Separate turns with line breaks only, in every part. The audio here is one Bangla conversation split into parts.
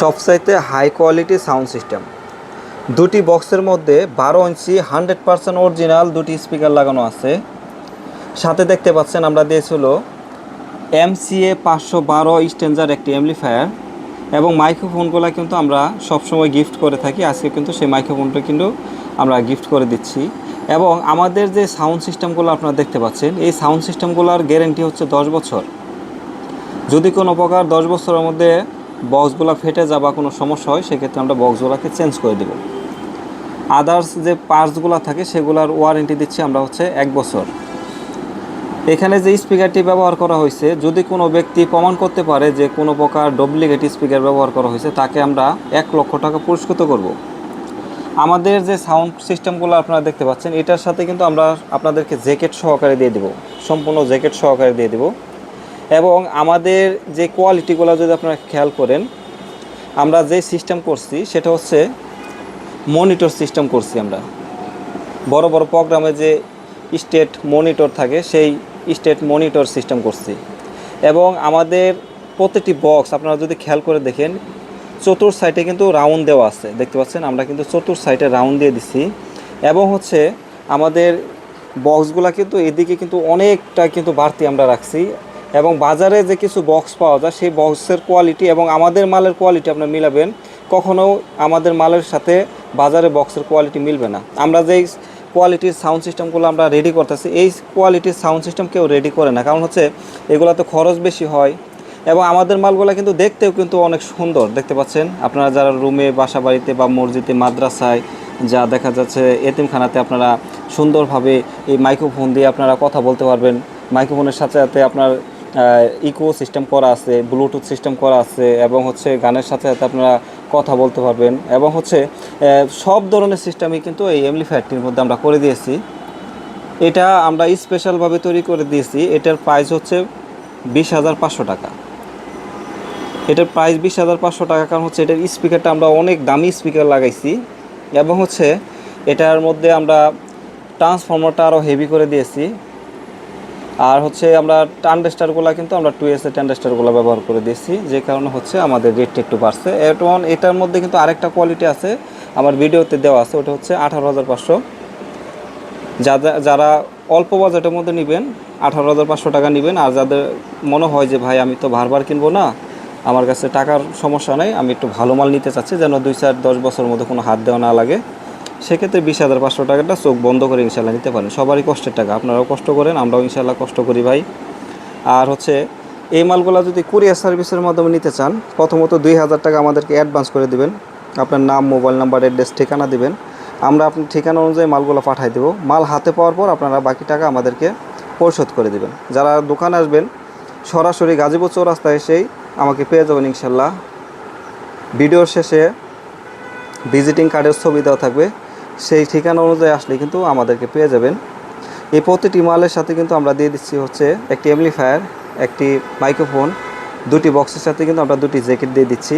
সবচাইতে হাই কোয়ালিটি সাউন্ড সিস্টেম দুটি বক্সের মধ্যে বারো ইঞ্চি হান্ড্রেড পার্সেন্ট অরিজিনাল দুটি স্পিকার লাগানো আছে। সাথে দেখতে পাচ্ছেন আমরা দিয়েছিল এমসিএ পাঁচশো বারো স্টেঞ্জার একটি অ্যামলিফায়ার এবং মাইক্রোফোনগুলো কিন্তু আমরা সবসময় গিফট করে থাকি। আজকে কিন্তু সেই মাইক্রোফোনটা কিন্তু আমরা গিফট করে দিচ্ছি। এবং আমাদের যে সাউন্ড সিস্টেমগুলো আপনারা দেখতে পাচ্ছেন, এই সাউন্ড সিস্টেমগুলোর গ্যারেন্টি হচ্ছে দশ বছর। যদি কোনো প্রকার দশ বছরের মধ্যে বক্সগুলো ফেটে যা বা কোনো সমস্যা হয়, সেক্ষেত্রে আমরা বক্সগুলোকে চেঞ্জ করে দেব। আদার্স যে পার্টসগুলো থাকে, সেগুলোর ওয়ারেন্টি দিচ্ছি আমরা হচ্ছে এক বছর। এখানে যে স্পিকারটি ব্যবহার করা হয়েছে, যদি কোনো ব্যক্তি প্রমাণ করতে পারে যে কোনো প্রকার ডুপ্লিকেট স্পিকার ব্যবহার করা হয়েছে, তাকে আমরা এক লক্ষ টাকা পুরস্কৃত করব। আমাদের যে সাউন্ড সিস্টেমগুলো আপনারা দেখতে পাচ্ছেন, এটার সাথে কিন্তু আমরা আপনাদেরকে জ্যাকেট সহকারে দিয়ে দেব। সম্পূর্ণ জ্যাকেট সহকারে দিয়ে দেব। এবং আমাদের যে কোয়ালিটিগুলো যদি আপনারা খেয়াল করেন, আমরা যে সিস্টেম করছি সেটা হচ্ছে মনিটর সিস্টেম করছি আমরা। বড় বড় প্রোগ্রামে যে স্টেট মনিটর থাকে, সেই স্টেট মনিটর সিস্টেম করছি। এবং আমাদের প্রতিটি বক্স আপনারা যদি খেয়াল করে দেখেন, চতুর সাইডে কিন্তু রাউন্ড দেওয়া আছে, দেখতে পাচ্ছেন? আমরা কিন্তু চতুর সাইডে রাউন্ড দিয়ে দিছি। এবং হচ্ছে আমাদের বক্সগুলো কিন্তু এদিকে কিন্তু অনেকটা কিন্তু বাড়তি আমরা রাখছি। এবং বাজারে যে কিছু বক্স পাওয়া যায়, সেই বক্সের কোয়ালিটি এবং আমাদের মালের কোয়ালিটি আপনারা মিলাবেন কখনো আমাদের মালের সাথে বাজারে বক্সের কোয়ালিটি মিলবে না। আমরা যেই কোয়ালিটির সাউন্ড সিস্টেমগুলো আমরা রেডি করতেছি, এই কোয়ালিটির সাউন্ড সিস্টেম কেউ রেডি করে না। কারণ হচ্ছে এগুলো তো খরচ বেশি হয় এবং আমাদের মালগুলো কিন্তু দেখতেও কিন্তু অনেক সুন্দর। দেখতে পাচ্ছেন? আপনারা যারা রুমে বাসা বাড়িতে বা মসজিদে, মাদ্রাসায় যা দেখা যাচ্ছে, এতিমখানাতে আপনারা সুন্দরভাবে এই মাইক্রোফোন দিয়ে আপনারা কথা বলতে পারবেন। মাইক্রোফোনের সাথে সাথে আপনার ইকো সিস্টেম করা আছে ব্লুটুথ সিস্টেম করা আছে, এবং হচ্ছে গানের সাথে সাথে আপনারা কথা বলতে পারবেন, এবং হচ্ছে সব ধরনের সিস্টেমই কিন্তু এই এমলিফায়ারটির মধ্যে আমরা করে দিয়েছি। এটা আমরা স্পেশালভাবে তৈরি করে দিয়েছি, এটার প্রাইস হচ্ছে বিশ হাজার পাঁচশো টাকা। এটার প্রাইস বিশ হাজার পাঁচশো টাকা, কারণ হচ্ছে এটার স্পিকারটা আমরা অনেক দামি স্পিকার লাগাইছি, এবং হচ্ছে এটার মধ্যে আমরা ট্রান্সফর্মারটা আরও হেভি করে দিয়েছি। আর হচ্ছে আমরা টান্ডেস্টারগুলো কিন্তু আমরা টু এসের টান্ডেস্টারগুলো ব্যবহার করে দিয়েছি, যে কারণে হচ্ছে আমাদের রেটটা একটু বাড়ছে। এবং এটার মধ্যে কিন্তু আরেকটা কোয়ালিটি আছে, আমার ভিডিওতে দেওয়া আছে, ওটা হচ্ছে আঠারো হাজার পাঁচশো। যারা যারা অল্প বাজেটের মধ্যে নেবেন, আঠারো হাজার পাঁচশো টাকা নেবেন, আর যাদের মনে হয় যে, ভাই, আমি তো বারবার কিনবো না, আমার কাছে টাকার সমস্যা নেই, আমি একটু ভালো মাল নিতে চাচ্ছি, যেন দুই চার দশ বছরের মধ্যে কোনো হাত দেওয়া না লাগে। সেক্ষেত্রে বিশ হাজার পাঁচশো টাকাটা চোখ বন্ধ করে ইনশাল্লাহ নিতে পারেন। সবারই কষ্টের টাকা, আপনারাও কষ্ট করেন, আমরাও ইনশাল্লাহ কষ্ট করি ভাই। আর হচ্ছে, এই মালগুলো যদি কুরিয়ার সার্ভিসের মাধ্যমে নিতে চান, প্রথমত দুই হাজার টাকা আমাদেরকে অ্যাডভান্স করে দিবেন। আপনার নাম, মোবাইল নাম্বার, অ্যাড্রেস, ঠিকানা দিবেন। আমরা আপনার ঠিকানা অনুযায়ী মালগুলো পাঠিয়ে দেবো। মাল হাতে পাওয়ার পর আপনারা বাকি টাকা আমাদেরকে পরিশোধ করে দিবেন। যারা দোকানে আসবেন, সরাসরি গাজীপুর চৌরাস্তায় এসেই আমাকে পেয়ে যাবেন ইনশাল্লাহ ভিডিওর শেষে ভিজিটিং কার্ডের ছবি দেওয়া থাকবে। সেই ঠিকানা অনুযায়ী আসলে কিন্তু আমাদেরকে পেয়ে যাবেন। এই প্রতিটি মালের সাথে কিন্তু আমরা দিয়ে দিচ্ছি হচ্ছে একটি এমলিফায়ার একটি মাইক্রোফোন দুটি বক্সের সাথে কিন্তু আমরা দুটি জ্যাকেট দিয়ে দিচ্ছি।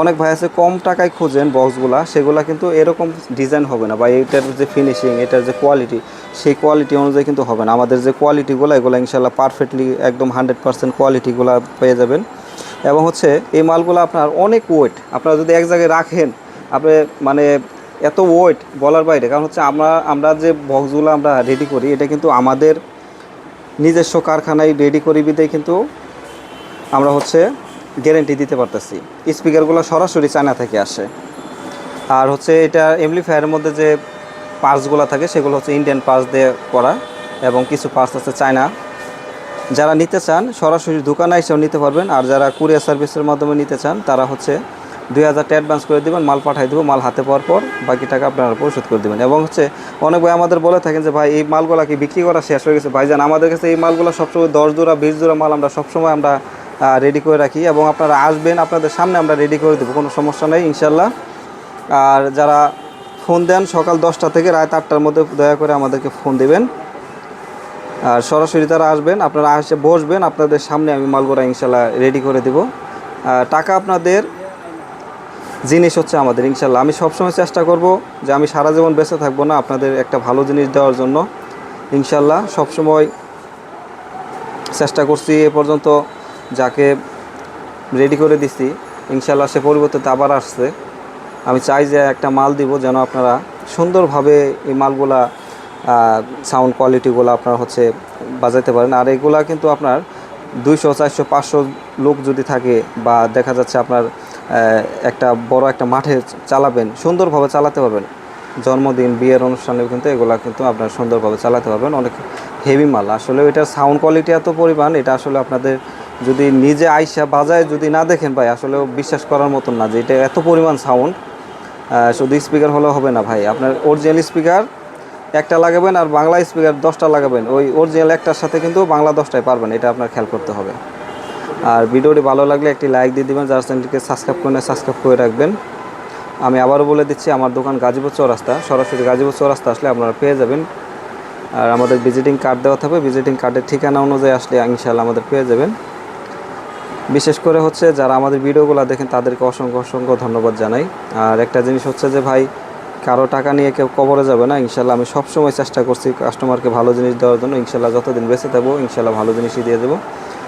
অনেক ভাই আছে কম টাকায় খুঁজেন বক্সগুলা সেগুলা কিন্তু এরকম ডিজাইন হবে না বা এটার যে ফিনিশিং এটার যে কোয়ালিটি সেই কোয়ালিটি অনুযায়ী কিন্তু হবে না। আমাদের যে কোয়ালিটিগুলো এগুলো ইনশাল্লাহ পারফেক্টলি একদম হান্ড্রেড পার্সেন্ট কোয়ালিটিগুলো পেয়ে যাবেন। এবং হচ্ছে এই মালগুলো আপনার অনেক ওয়েট আপনারা যদি এক জায়গায় রাখেন, আপনি মানে এত ওয়েট বলার বাইরে, কারণ হচ্ছে আমরা আমরা যে বক্সগুলো আমরা রেডি করি, এটা কিন্তু আমাদের নিজস্ব কারখানায় রেডি করি বিদায় কিন্তু আমরা হচ্ছে গ্যারেন্টি দিতে পারতেছি। স্পিকারগুলো সরাসরি চায়না থেকে আসে। আর হচ্ছে এটা এমপ্লিফায়ারের মধ্যে যে পার্টসগুলো থাকে, সেগুলো হচ্ছে ইন্ডিয়ান পার্টস দিয়ে করা এবং কিছু পার্টস আছে চায়না যারা নিতে চান, সরাসরি দোকানে এসেও নিতে পারবেন, আর যারা কুরিয়ার সার্ভিসের মাধ্যমে নিতে চান, তারা হচ্ছে দুই হাজারটা অ্যাডভান্স করে দেবেন, মাল পাঠিয়ে দেবো, মাল হাতে পাওয়ার পর বাকি টাকা আপনারা পরিশোধ করে দেবেন। এবং হচ্ছে অনেক ভাই আমাদের বলে থাকেন যে, ভাই, এই মালগুলা কি বিক্রি করা শেষ হয়ে গেছে? ভাইজান আমাদের কাছে এই মালগুলো সবসময় দশ জোড়া, বিশ জোড়া মাল আমরা সবসময় আমরা রেডি করে রাখি এবং আপনারা আসবেন, আপনাদের সামনে আমরা রেডি করে দেবো, কোনো সমস্যা নেই ইনশাল্লাহ আর যারা ফোন দেন, সকাল দশটা থেকে রাত আটটার মধ্যে দয়া করে আমাদেরকে ফোন দেবেন। আর সরাসরি তারা আসবেন, আপনারা আসে বসবেন, আপনাদের সামনে আমি মালগোড়া ইনশাল্লাহ রেডি করে দেব। টাকা আপনাদের জিনিস হচ্ছে আমাদের, ইনশাল্লাহ। আমি সবসময় চেষ্টা করব যে আমি সারা জীবন বেঁচে থাকব না আপনাদের একটা ভালো জিনিস দেওয়ার জন্য। ইনশাল্লাহ, সবসময় চেষ্টা করছি এ পর্যন্ত যাকে রেডি করে দিছি, ইনশাল্লাহ সে পরিবর্তে আবার আসছে। আমি চাই যে একটা মাল দিব যেন আপনারা সুন্দরভাবে এই মালগুলা সাউন্ড কোয়ালিটিগুলো আপনার হচ্ছে বাজাইতে পারেন। আর এগুলা কিন্তু আপনার দুইশো, চারশো, পাঁচশো লোক যদি থাকে বা দেখা যাচ্ছে আপনার একটা বড় একটা মাঠে চালাবেন, সুন্দরভাবে চালাতে পারবেন। জন্মদিন, বিয়ের অনুষ্ঠানে কিন্তু এগুলা কিন্তু আপনার সুন্দরভাবে চালাতে পারবেন। অনেক হেভি মাল। আসলে এটার সাউন্ড কোয়ালিটি এত পরিমাণ, এটা আসলে আপনাদের যদি নিজে আইসা বাজায় যদি না দেখেন ভাই, আসলে বিশ্বাস করার মতন না যে এটা এত পরিমাণ সাউন্ড শুধু স্পিকার হলে হবে না ভাই। আপনার অরিজিনাল স্পিকার একটা লাগাবেন আর বাংলা স্পিকার দশটা লাগাবেন। ওই অরিজিনাল একটার সাথে কিন্তু বাংলা দশটায় পারবেন, এটা আপনার খেয়াল করতে হবে। আর ভিডিওটি ভালো লাগলে একটি লাইক দিয়ে দিবেন, যার চ্যানেলটিকে সাবস্ক্রাইব করে সাবস্ক্রাইব করে রাখবেন। আমি আবারও বলে দিচ্ছি, আমার দোকান গাজীপুর চৌরাস্তা। সরাসরি গাজীপুর চৌরাস্তা আসলে আপনারা পেয়ে যাবেন। আর আমাদের ভিজিটিং কার্ড দেওয়া থাকবে। ভিজিটিং কার্ডের ঠিকানা অনুযায়ী আসলে ইনশাল্লাহ আমাদের পেয়ে যাবেন। বিশেষ করে হচ্ছে যারা আমাদের ভিডিওগুলো দেখেন, তাদেরকে অসংখ্য অসংখ্য ধন্যবাদ জানাই। আর একটা জিনিস হচ্ছে যে ভাই, কারও টাকা নিয়ে কেউ কবরে যাবে না ইনশাল্লাহ আমি সবসময় চেষ্টা করছি কাস্টমারকে ভালো জিনিস দেওয়ার জন্য। ইনশাল্লাহ যতদিন বেঁচে থাকব ইনশাল্লাহ ভালো জিনিসই দিয়ে দেবো।